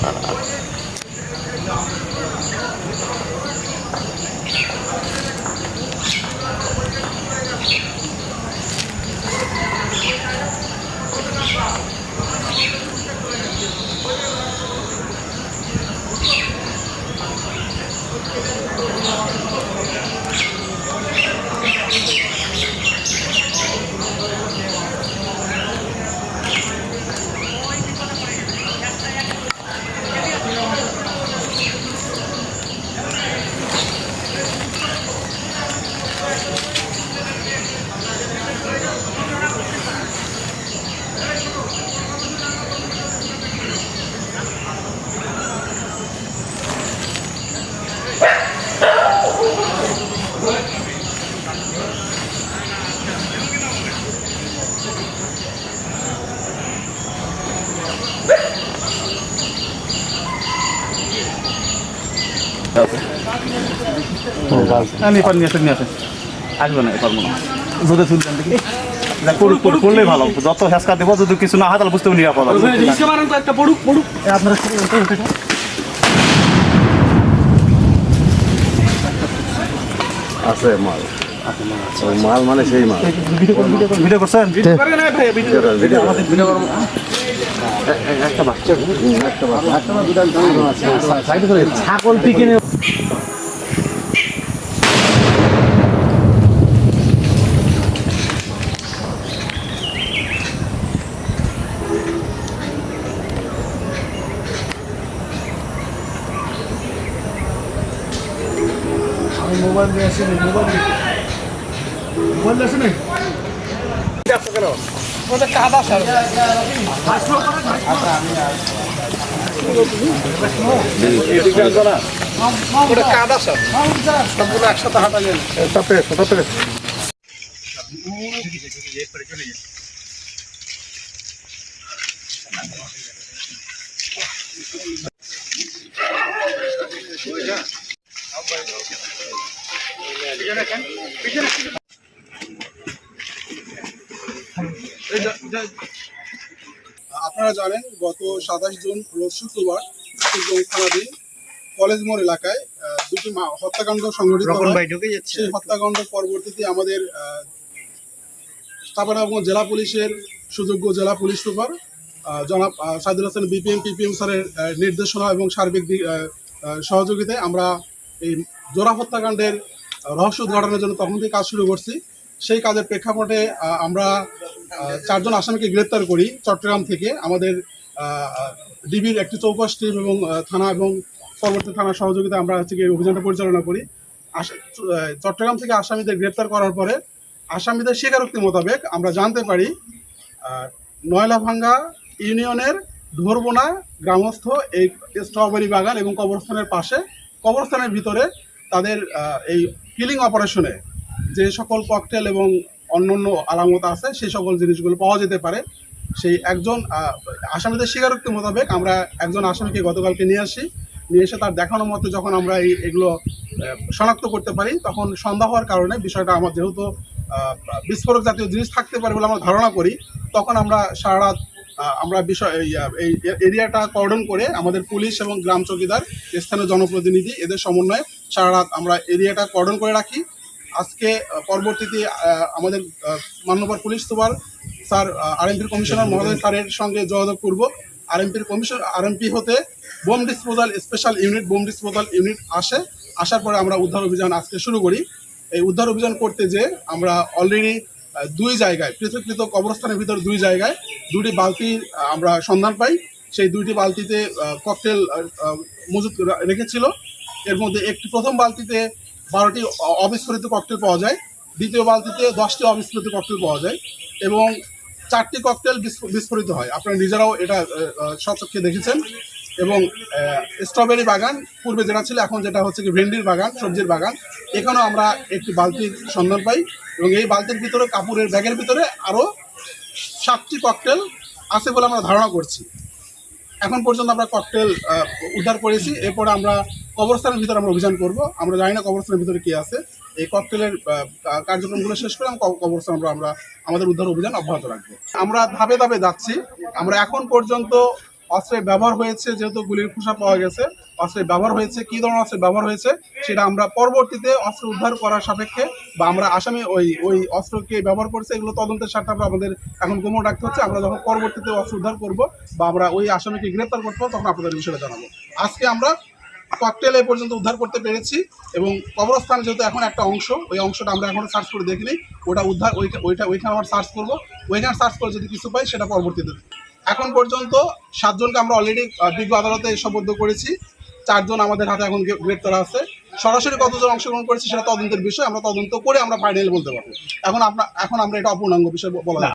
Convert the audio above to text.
Ah. আসবে না এপার মনে। যদি শুনছেন দেখি। করলেই ভালো যত হেসকা দেবো যদি কিছু না হয় তাহলে বুঝতে নিরাপদ আপনারা শুনলেন তো এটা? আছে মাল। মাল মানে সেই মাল। ভিডিও করুন, ভিডিও করুন, ভিডিও করছেন ভিডিওটা ভিডিও আমাদের ভিডিও করুন। ছাগল পিকে নিয়ে মোবাইল দিয়ে আসেনি মোবাইল মোবাইল আসেনি ওটা কাদা সার ওটা কাদা সার সবগুলো একসাথে হাঁটা যাবে তাপে তাপে পিছনে পিছনে আপনারা জানেন গত সাতাশ জুন রোজ শুক্রবার থানাধীন কলেজ মোড় এলাকায় দুটি হত্যাকাণ্ড সংঘটিত সেই হত্যাকাণ্ড পরবর্তীতে আমাদের আহ, জেলা পুলিশের সুযোগ্য জেলা পুলিশ সুপার জনাব সাইদুল হাসান বিপিএম পিপিএম স্যারের নির্দেশনা এবং সার্বিক সহযোগিতায় আমরা এই জোড়া হত্যাকাণ্ডের রহস্য উদ্ঘাটনের জন্য তখন থেকে কাজ শুরু করছি। সেই কাজের প্রেক্ষাপটে আমরা চারজন আসামিকে গ্রেপ্তার করি চট্টগ্রাম থেকে। আমাদের ডিবির একটি চৌকস টিম এবং থানা এবং পরবর্তী থানার সহযোগিতা আমরা হচ্ছে অভিযানটা পরিচালনা করি। চট্টগ্রাম থেকে আসামিদের গ্রেপ্তার করার পরে আসামিদের স্বীকারোক্তি মোতাবেক আমরা জানতে পারি নয়লাভাঙ্গা ইউনিয়নের ধরবোনা গ্রামস্থ এই স্ট্রবেরি বাগান এবং কবরস্থানের পাশে, কবরস্থানের ভিতরে তাদের এই কিলিং অপারেশনে যে সকল ককটেল এবং অন্যান্য আলামত আছে, সেই সকল জিনিসগুলো পাওয়া যেতে পারে। সেই একজন আসামিদের স্বীকারোক্তি মোতাবেক আমরা একজন আসামিকে গতকালকে নিয়ে আসি। নিয়ে এসে তার দেখানো মতো যখন আমরা এই, এগুলো শনাক্ত করতে পারি, তখন সন্দেহ হওয়ার কারণে বিষয়টা আমার যেহেতু বিস্ফোরক জাতীয় জিনিস থাকতে পারে বলে আমরা ধারণা করি, তখন আমরা সারা রাত আমরা বিষয়, এই এরিয়াটা কর্ডন করে আমাদের পুলিশ এবং গ্রাম চৌকিদার, স্থানীয় জনপ্রতিনিধি এদের সমন্বয়ে সারা রাত আমরা এরিয়াটা কর্ডন করে রাখি। আজকে পরবর্তীতে আমাদের মান্যবর পুলিশ সুপার স্যার আরএমপির কমিশনার মহোদয় স্যারের সঙ্গে যোগাযোগ করব। আরএমপির কমিশন আরএমপি হতে bomb disposal, special unit bomb disposal unit আসে। আসার পরে আমরা উদ্ধার অভিযান আজকে শুরু করি। এই উদ্ধার অভিযান করতে যে আমরা অলরেডি দুই জায়গায়, পৃথক পৃথক কবরস্থানের ভিতর দুই জায়গায় দুটি বালতি আমরা সন্ধান পাই। সেই দুইটি বালতিতে ককটেল মজুত রেখেছিল। এর মধ্যে একটি প্রথম বালতিতে বারোটি অবিস্ফোরিত ককটেল পাওয়া যায়। দ্বিতীয় বালতিতে দশটি অবিস্ফোরিত ককটেল পাওয়া যায় এবং চারটি ককটেল বিস্ফো- বিস্ফোরিত হয়। আপনারা নিজেরাও এটা স্বচক্ষে দেখেছেন এবং স্ট্রবেরি বাগান পূর্বে যেটা ছিল, এখন যেটা হচ্ছে কি ভেন্ডির বাগান, সবজির বাগান। এখানেও আমরা একটি বালতির সন্ধান পাই এবং এই বালতির ভিতরে, কাপড়ের ব্যাগের ভিতরে আরও সাতটি ককটেল আছে বলে আমরা ধারণা করছি। এখন পর্যন্ত আমরা ককটেল উদ্ধার করেছি। এরপরে আমরা কবরস্থানের ভিতরে আমরা অভিযান করব। আমরা জানি না কবরস্থানের ভিতরে কি আছে। এই ককটেলের কার্যক্রমগুলো শেষ করে আমরা কবরস্থান আমরা আমরা আমাদের উদ্ধার অভিযান অব্যাহত রাখব। আমরা ধাপে ধাপে যাচ্ছি। আমরা এখন পর্যন্ত অস্ত্রের ব্যবহার হয়েছে, যেহেতু গুলির খোসা পাওয়া গেছে, অস্ত্রের ব্যবহার হয়েছে, কি ধরনের অস্ত্রের ব্যবহার হয়েছে সেটা আমরা পরবর্তীতে অস্ত্র উদ্ধার করার সাপেক্ষে বা আমরা আসামি ওই ওই অস্ত্রকে ব্যবহার করছে, এগুলো তদন্তের স্বার্থে আমরা আমাদের এখন গোমর রাখতে হচ্ছে। আমরা যখন পরবর্তীতে অস্ত্র উদ্ধার করব বা আমরা ওই আসামিকে গ্রেপ্তার করতে তখন আপনাদের বিষয়টা জানাব। আজকে আমরা ককটেল এই পর্যন্ত উদ্ধার করতে পেরেছি এবং কবরস্থান যেহেতু এখন একটা অংশ, ওই অংশটা আমরা এখনও সার্চ করে দেখিনি। ওটা উদ্ধার, ওইটা ওইখানে আমরা সার্চ করব। ওইখানে সার্চ করে যদি কিছু পাই, সেটা পরবর্তীতে এখন পর্যন্ত সাতজনকে আমরা অলরেডি বিজ্ঞ আদালতে সোপর্দ করেছি। চারজন আমাদের হাতে এখন গ্রে- গ্রেপ্তার আছে। সরাসরি কতজন অংশগ্রহণ করেছে সেটা তদন্তের বিষয়, আমরা তদন্ত করে আমরা ফাইনাল বলতে পারব। এখন আপনার এখন আমরা এটা অপূর্ণাঙ্গ বিষয় বলা।